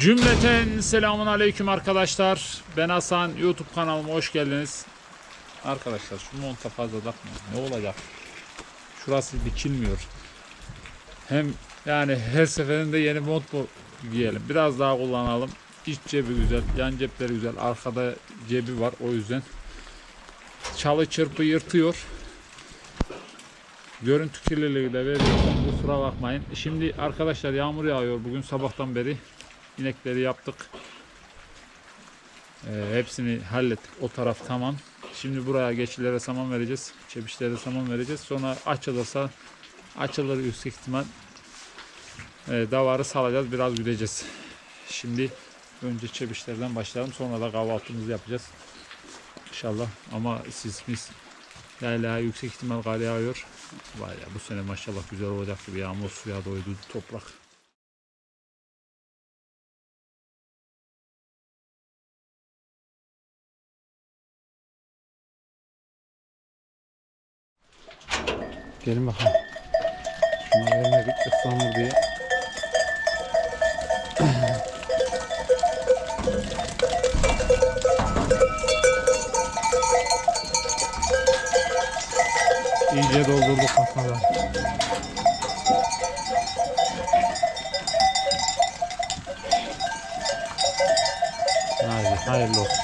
Cümleten selamun aleyküm arkadaşlar. Ben Hasan. YouTube kanalıma hoş geldiniz. Arkadaşlar şu monta fazla takmayın. Ne olacak? Şurası dikilmiyor. Hem yani her seferinde yeni mont giyelim. Biraz daha kullanalım. İç cebi güzel, yan cepleri güzel. Arkada cebi var o yüzden. Çalı çırpı yırtıyor. Görüntü kirliliği de veriyor. Kusura bakmayın. Şimdi arkadaşlar yağmur yağıyor bugün sabahtan beri. İnekleri yaptık. Ee, hepsini hallettik. O taraf tamam. Şimdi buraya geçilere saman vereceğiz. Çebişlere saman vereceğiz. Sonra açılırsa açılır yüksek ihtimal. Ee, davarı salacağız. Biraz güdeceğiz. Şimdi önce çebişlerden başlayalım. Sonra da kahvaltımızı yapacağız. İnşallah. Ama siz mis Yayla yüksek ihtimal kar yağıyor. Var ya bu sene maşallah güzel olacak gibi yağmur suya doydu toprak. Gelin bakalım. Şuna vermedik ıslanır diye. İyice doldurduk kafalar. Hadi hayırlı olsun.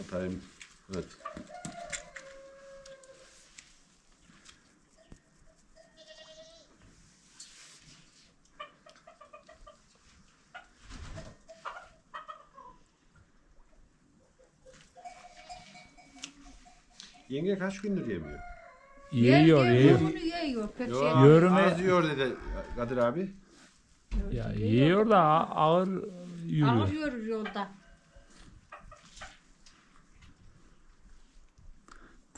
Atayım. Evet. Yenge kaç gündür yemiyor? Yiyor Yer- yiyor. Bunu yiyor. Pek şey Yörüme- Az yiyor dedi Kadir abi. Ya yiyor da ağır yürüyor. Ağlıyoruz yolda.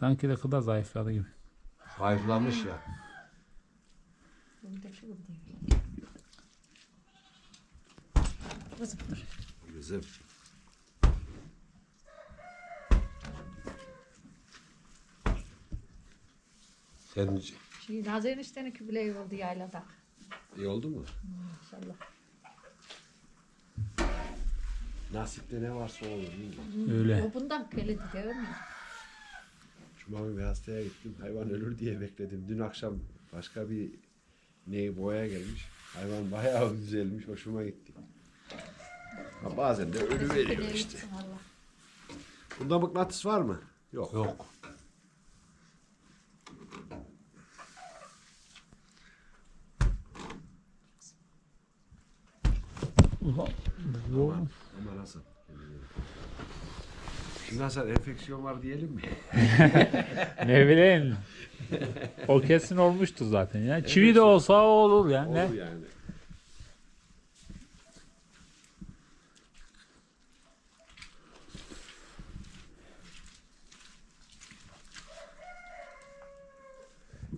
Sanki de kıda zayıfladı gibi. Zayıflamış ya. Yolda. Kızım. Kızım. Sen Şimdi Nazır eniştenin kübüleği oldu yaylada. iyi oldu mu? İnşallah. Nasipte ne varsa olur değil mi? Öyle. O bundan keledi değil mi? Cuma günü bir hastaya gittim. Hayvan ölür diye bekledim. Dün akşam başka bir ne boya gelmiş. Hayvan bayağı güzelmiş. Hoşuma gitti. Ha, bazen de ölü veriyor işte. Allah. Bunda mıknatıs var mı? Yok. Yok. Bu Ama nasıl? Hasan enfeksiyon var diyelim mi? ne bileyim. O kesin olmuştu zaten ya. Çivi de olsa o olur ya. Ne? Olur yani.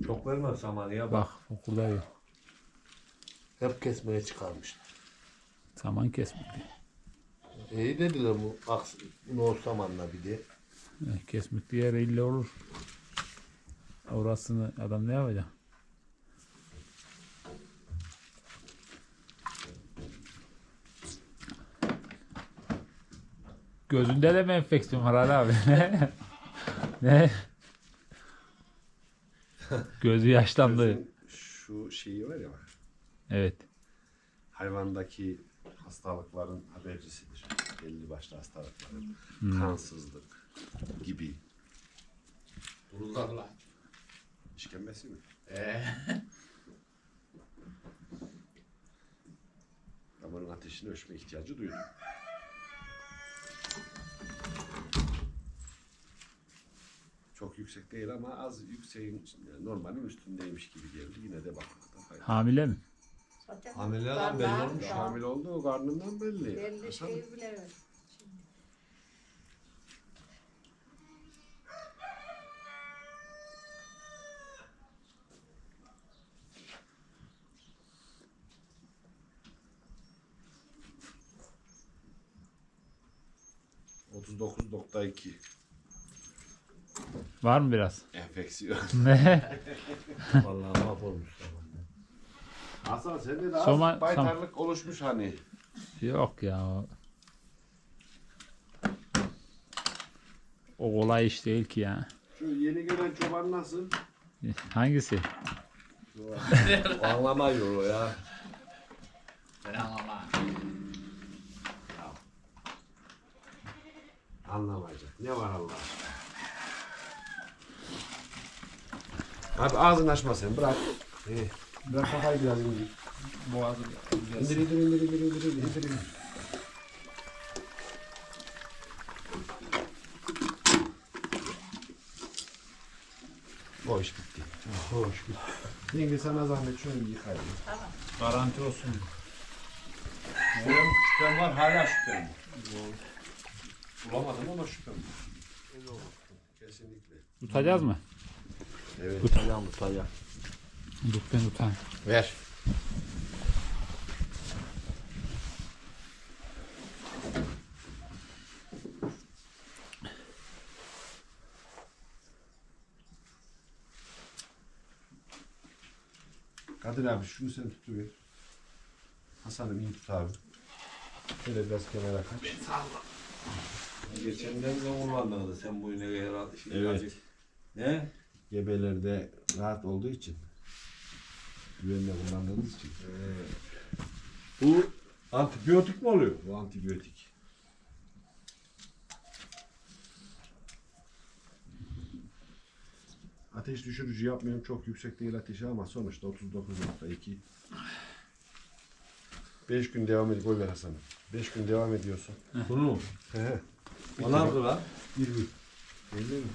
Çok vermem samanıya bak. Bak okuldayıyor. Hep kesmeye çıkarmışlar. Saman kesmek. İyi dediler bu aks no samanla bir de. Eh, Kesmek diğer illa olur. Orasını adam ne yapacak? Gözünde de mi enfeksiyon var Ali abi? ne? ne? Gözü yaşlandı. Gözün Şu şeyi var ya bak. Evet. Hayvandaki hastalıkların habercisidir. Belli başlı hastalıkların. Kansızlık gibi. Bulgarlar. İşkembesi mi? Ee, Damarın ateşini ölçme ihtiyacı duydum. Çok yüksek değil ama az yükseğin yani normalin üstündeymiş gibi geldi. Yine de bakmakta fayda. Hamile mi? Zaten Hamileler belli olmuş. daha Hamile olduğu karnından belli. Belli Hasan, şey bile evet. 39.2 Var mı biraz? enfeksiyon. Ne? Vallahi mahvolmuş. Hasan sende de az Soma- baytarlık oluşmuş hani. Yok ya. o- kolay iş değil ki ya. Şu yeni gelen çoban nasıl? Hangisi? O anlamıyor o ya. Anlamayacak. Ne var Allah aşkına? Abi ağzını açma sen bırak. Ee, bırak kafayı biraz indir. Boğazı İndir indir indir indir indir indir indir indir. O iş bitti. İş bitti. Yenge sana zahmet şöyle bir yıkayın. Garanti olsun. Benim şüphem var hala şüphem var. Bulamadım ama şüphem var. Kesinlikle. Tutacağız mı? Evet. Tutacağım tutacağım. Tut ben tutayım. Ver. Kadir abi şunu sen tutuver. Hasan'ım iyi tut abi. Şöyle biraz kenara kaç. Geçenden de kullandın sen bu ineğe herhalde. Şey Evet. Ne? Gebelerde rahat olduğu için. Güvenle kullandığımız için. Bu antibiyotik mi oluyor? Bu antibiyotik. Ateş düşürücü yapmıyorum. Çok yüksek değil ateşi ama sonuçta 39.2. 5 gün devam ediyor. Koy ver Hasan'ım. 5 gün devam ediyorsun. Bunu mu? He. Bana mı lan? Bir gün. Belli mi?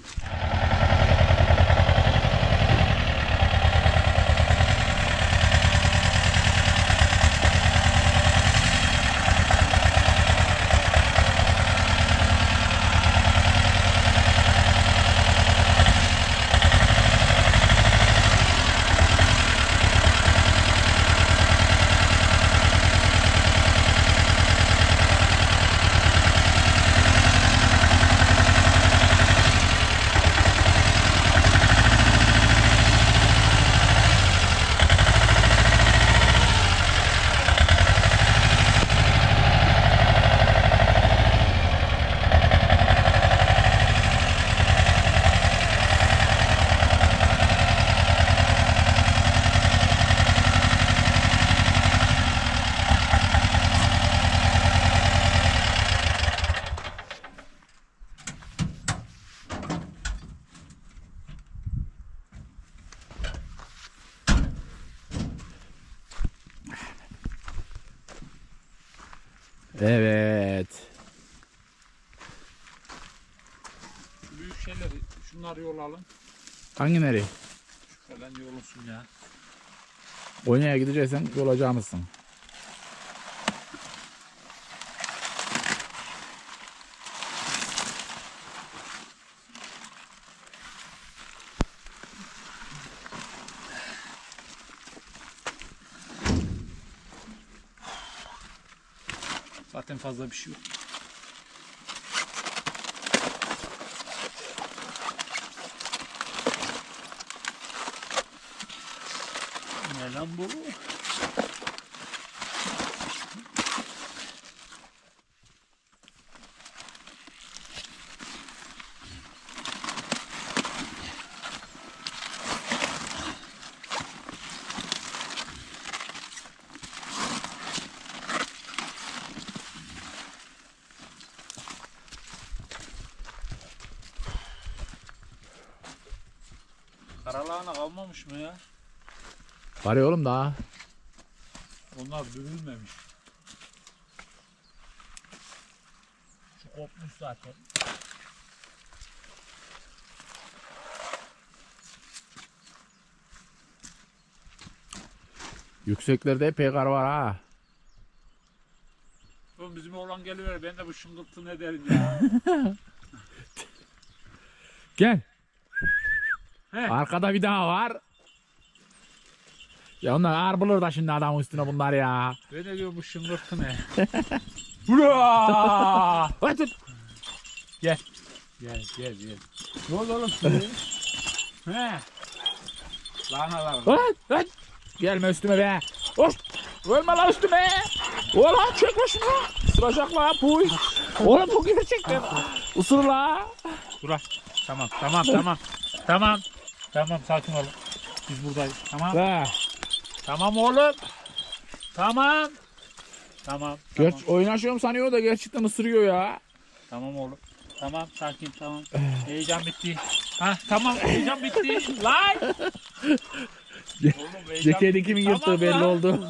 Hangi nereye? Şu falan yolunsun ya. Konya'ya gideceksen yolacağımızsın. Zaten fazla bir şey yok. Ne lan bu? Karalahana kalmamış mı ya? Var ya oğlum daha. Onlar dövülmemiş. Şu kopmuş zaten. Yükseklerde epey kar var ha. Oğlum bizim oğlan geliver ben de bu şıngıltı ne derim ya. Gel. He. Arkada bir daha var. Ya onlar ağır bulur da şimdi adamın üstüne bunlar ya. ben de diyorum bu şıngıltı ne? Hurra! Hadi. Gel. Gel gel gel. Ne oldu oğlum şimdi? He. Lahanalar. Lan lan. Gelme üstüme be. Hoş. Ölme lan üstüme. Oğlan çekme şunu. Isıracak lan puy. Oğlum bu gerçekten. Isır la. Dur. Tamam tamam tamam. tamam. Tamam sakin ol. Biz buradayız. Tamam. Ha. Tamam oğlum. Tamam. Tamam. Geç Tamam, oynaşıyorum sanıyor da gerçekten ısırıyor ya. tamam oğlum. Tamam sakin tamam. Heyecan bitti. Ha tamam heyecan bitti. Lan. Ceketi kimin yırttığı Tamam belli lan. oldu.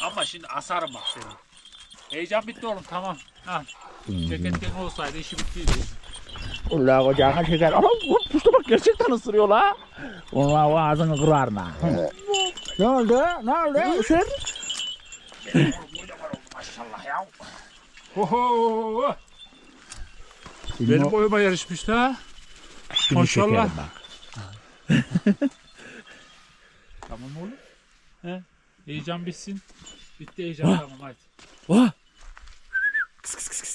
Ama şimdi asarım bak seni. Heyecan bitti oğlum tamam. Ha. Ceketlerin olsaydı işi bittiydi. Ulan ocağına şeker. Ama bu puşta bak gerçekten ısırıyor la. Ulan o ağzını kırar mı? ne oldu? Ne oldu? Isır. Maşallah ya. Oho. Benim boyuma yarışmış da. Maşallah. Tamam oğlum. He. Heyecan bitsin. Bitti heyecan tamam hadi. Vah. Kıs kıs kıs.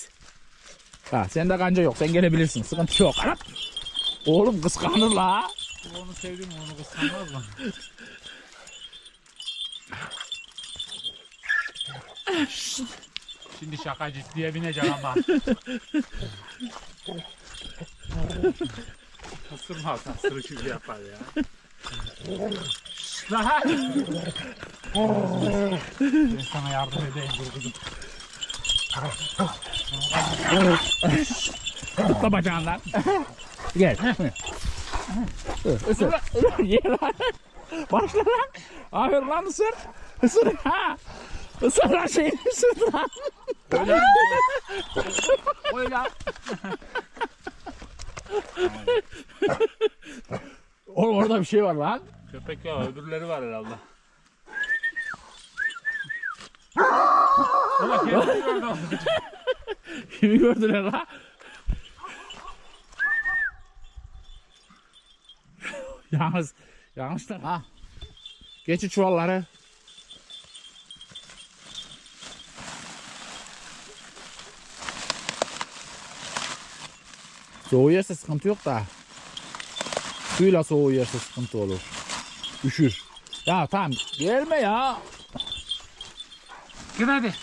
Ha sende kanca yok. Sen gelebilirsin. Sıkıntı yok. Arap. Oğlum kıskanır la. Onu sevdim onu kıskanmaz mı? Şimdi şaka ciddiye binecek ama. Isırmaz ısırı gibi yapar ya. Lan! ben sana yardım edeyim dur kızım. Tutla bacağından. Gel. Isır. Isır. Ye lan. Başla lan. Aferin lan ısır. Isır ha. Isır lan şeyini ısır lan. Öyle Öyle Oğlum orada bir şey var lan. Köpek ya öbürleri var herhalde. Ulan kendini gördüm. Kimi gördüler lan? Yalnız yanlışlar ha. Geçin çuvalları. Soğuğu yerse sıkıntı yok da. Suyla soğuğu yerse sıkıntı olur. Üşür. Ya tamam gelme ya. Gel hadi.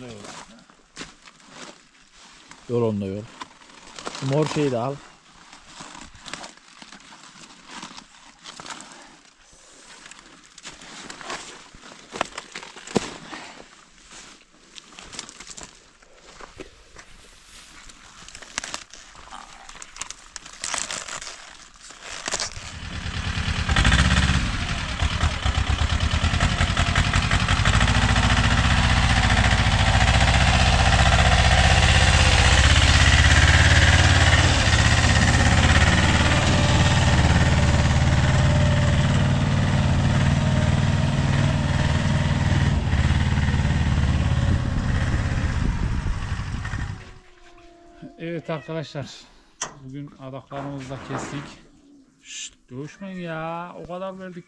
Da yok. Yol onu da yol. Mor şeyi de al. Evet arkadaşlar. Bugün adaklarımızı da kestik. Şşt dövüşmeyin ya. O kadar verdik.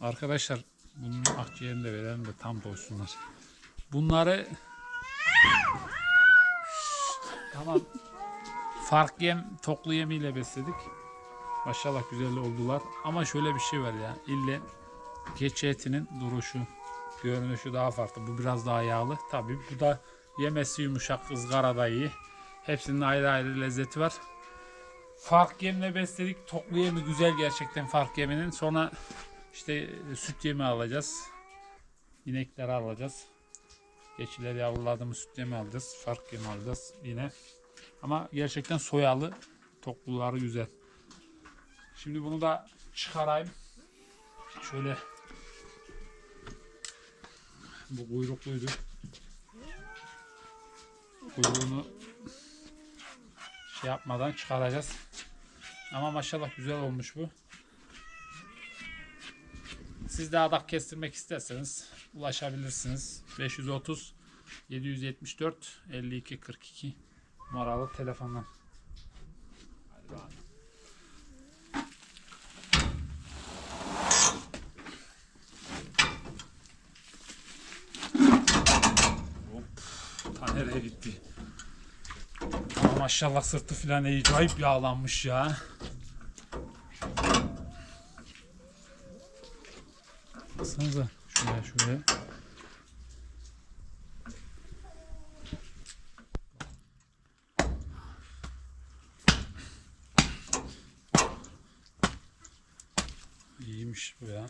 Arkadaşlar bunun akciğerini de verelim de tam doysunlar. Bunları Şşt, tamam fark yem toklu yemiyle besledik. Maşallah güzel oldular. Ama şöyle bir şey var ya. İlle keçi etinin duruşu Görünüşü daha farklı. Bu biraz daha yağlı. Tabii bu da yemesi yumuşak, ızgara da iyi. Hepsinin ayrı ayrı lezzeti var. Fark yemle besledik. Toklu yemi güzel gerçekten fark yeminin. Sonra işte süt yemi alacağız. İnekleri alacağız. Geçileri yavruladığımız süt yemi alacağız. Fark yemi alacağız yine. Ama gerçekten soyalı tokluları güzel. Şimdi bunu da çıkarayım. Şöyle bu kuyrukluydu. Kuyruğunu şey yapmadan çıkaracağız. Ama maşallah güzel olmuş bu. Siz de adak kestirmek isterseniz ulaşabilirsiniz. 530 774 52 42 numaralı telefondan. Hadi bakalım. Ta nereye gitti? Ama maşallah sırtı filan acayip yağlanmış ya. Baksanıza şuraya şuraya. İyiymiş bu ya.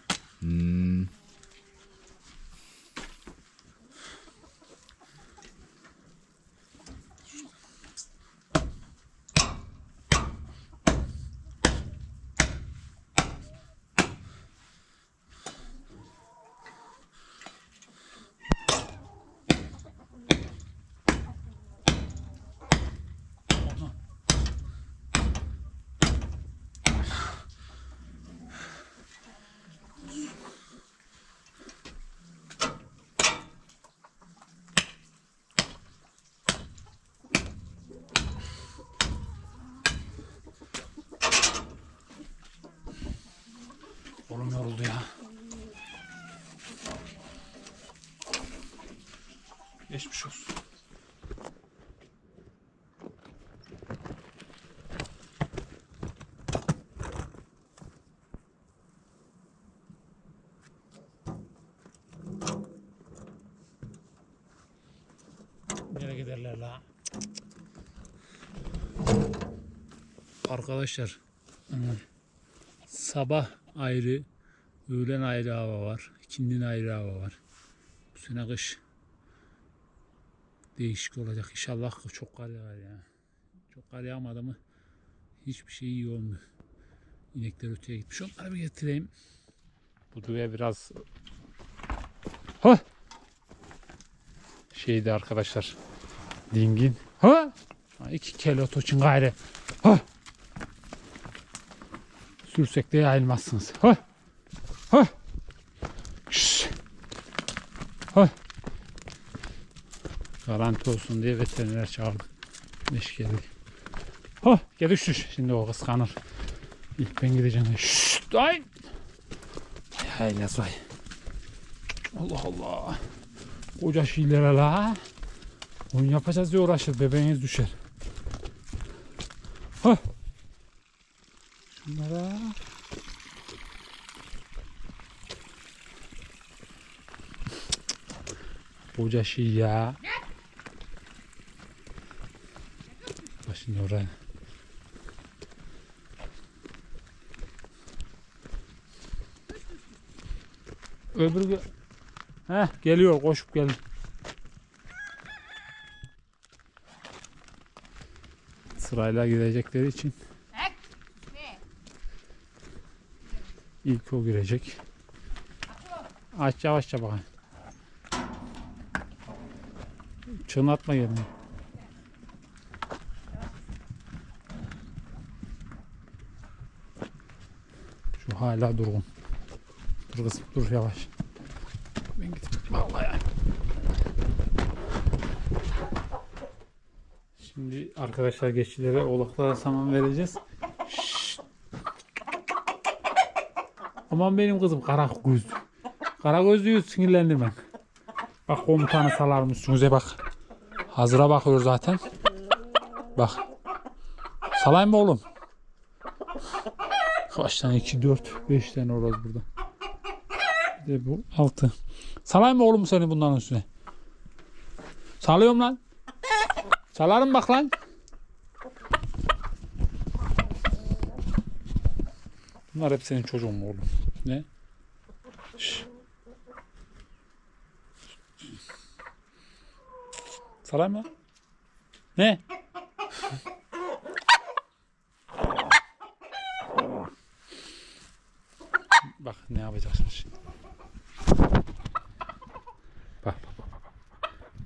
Ona. Yoruldu ya. Geçmiş olsun. Nereye giderler la? Arkadaşlar sabah ayrı, öğlen ayrı hava var, ikindin ayrı hava var. Bu sene kış değişik olacak. İnşallah çok kar yağar ya. Çok kar yağmadı mı hiçbir şey iyi olmuyor. İnekler öteye gitmiş. Onları bir getireyim. Bu düve biraz ha şeydi arkadaşlar. Dingin. Ha? Ha, iki kilo toçun gayrı. Ha? Sürsek de yayılmazsınız. Ha? Ha? Şşş. Ha? Garanti olsun diye veteriner çağırdık. Beş geldi. Ha? Gel düş. Şimdi o kıskanır. İlk ben gideceğim. Şşş. Ay. Hay haylaz vay. Allah Allah. Koca şeylere la. Oyun yapacağız diye uğraşır. Bebeğiniz düşer. Ha. Şunlara. Koca şey ya. Bak şimdi oraya. Öbürü Heh, geliyor koşup geldi. Sırayla gidecekleri için ilk o girecek. Aç yavaşça bakayım. Çınlatma yerine. Şu hala durgun. Dur kızım dur yavaş. Ben gittim. Vallahi. Şimdi arkadaşlar geçilere oğlaklara saman vereceğiz. Şşt. Aman benim kızım kara gözlü. Kara gözlüyü sinirlendirmem. Bak komutanı salarım üstünüze bak. Hazıra bakıyor zaten. Bak. Salayım mı oğlum? Kaç tane? 2, 4, 5 tane horoz burada. Ve bu altı. Salayım mı oğlum seni bunların üstüne? Salıyorum lan. Salarım bak lan. Bunlar hep senin çocuğun mu oğlum? Ne? Şş. Salayım mı? Ne? Bak ne yapacaksın şimdi. Bak bak bak bak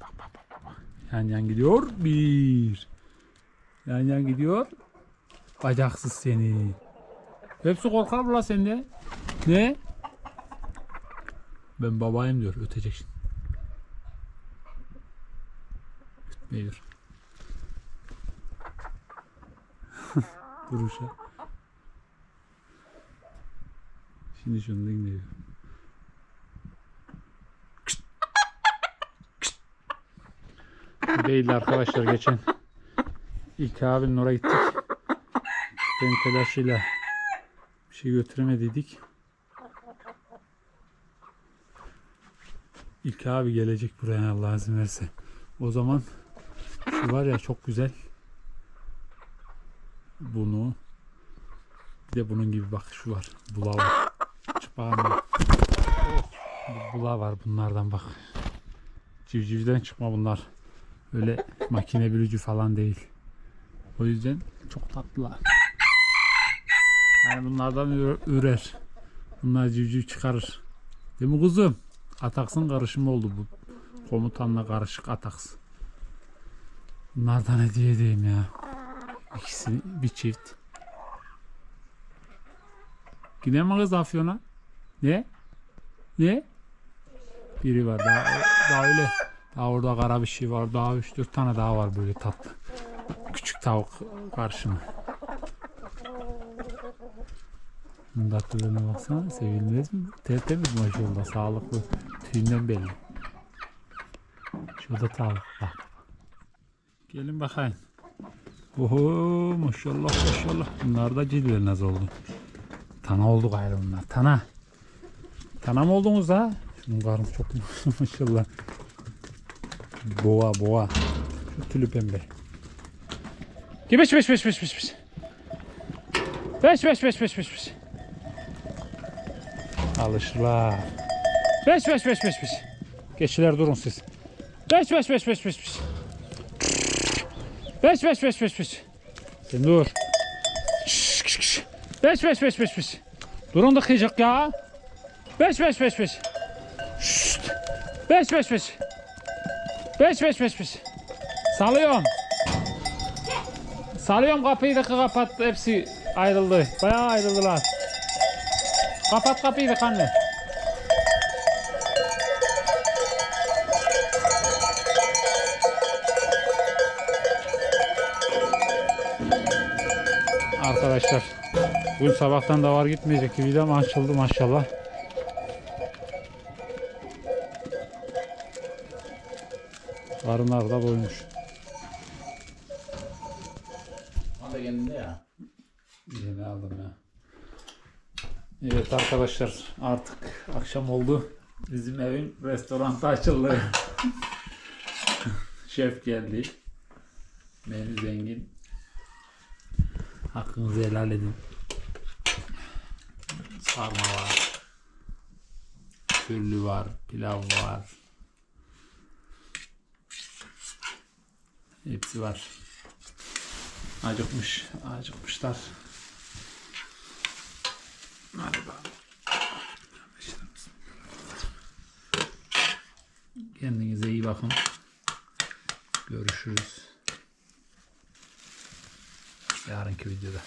bak. Bak bak bak. Yan yan gidiyor. Bir. Yan yan gidiyor. Bacaksız seni. Hepsi korkar mı la sende? Ne? Ben babayım diyor. Ötecek şimdi. Ötmüyor. Duruşa. Şimdi şunu dinliyor. Değil arkadaşlar geçen ilk abinin oraya gittik. Ben telaşıyla bir şey götüremediydik. İlk abi gelecek buraya Allah izin verirse. O zaman şu var ya çok güzel. Bunu bir de bunun gibi bak şu var. Bula var. Çıpağım Bula var bunlardan bak. Civcivden çıkma bunlar. Öyle makine bürücü falan değil. O yüzden çok tatlılar. Yani bunlardan üre- ürer. Bunlar civciv çıkarır. Değil mi kuzum? Ataksın karışımı oldu bu. Komutanla karışık ataks. Bunlardan hediye edeyim ya. İkisi bir çift. Gidelim mi kız Afyon'a? Ne? Ne? Biri var daha, daha öyle. Daha orada kara bir şey var. Daha 3-4 tane daha var böyle tatlı. Küçük tavuk karşıma. Bunun tatlılığına baksana sevilmez mi? Tertemiz maşallah sağlıklı. Tüyünden belli. Şurada tavuk bak. Gelin bakayım. Oho maşallah maşallah. Bunlar da cilvenaz oldu. Tana oldu gayrı bunlar. Tana. Tana mı oldunuz ha? Şunun karnı çok maşallah. Boğa boğa. Şu tülü pembe. Gebeş beş beş beş beş beş. Beş beş beş beş beş beş. Alışırlar. Beş beş beş beş beş. Geçiler durun siz. Beş beş beş beş beş beş. Beş beş beş beş beş. Sen dur. Şşş, şşş, şşş. Beş beş beş beş beş. Durun da kıyacak ya. Beş beş beş beş. Şşt. Beş beş beş. Beş beş beş beş. Salıyorum. Salıyorum kapıyı da kapat. Hepsi ayrıldı. Bayağı ayrıldılar. Kapat kapıyı da anne. Arkadaşlar bugün sabahtan da var gitmeyecek gibi ama açıldı maşallah. Karınlar da boymuş. O da kendinde ya. Yeni aldım ya. Evet arkadaşlar artık akşam oldu. Bizim evin restorantı açıldı. Şef geldi. Menü zengin. Hakkınızı helal edin. Sarma var. Türlü var. Pilav var. Hepsi var. Acıkmış. Acıkmışlar. Hadi bakalım. Kendinize iyi bakın. Görüşürüz. подарунки від діда.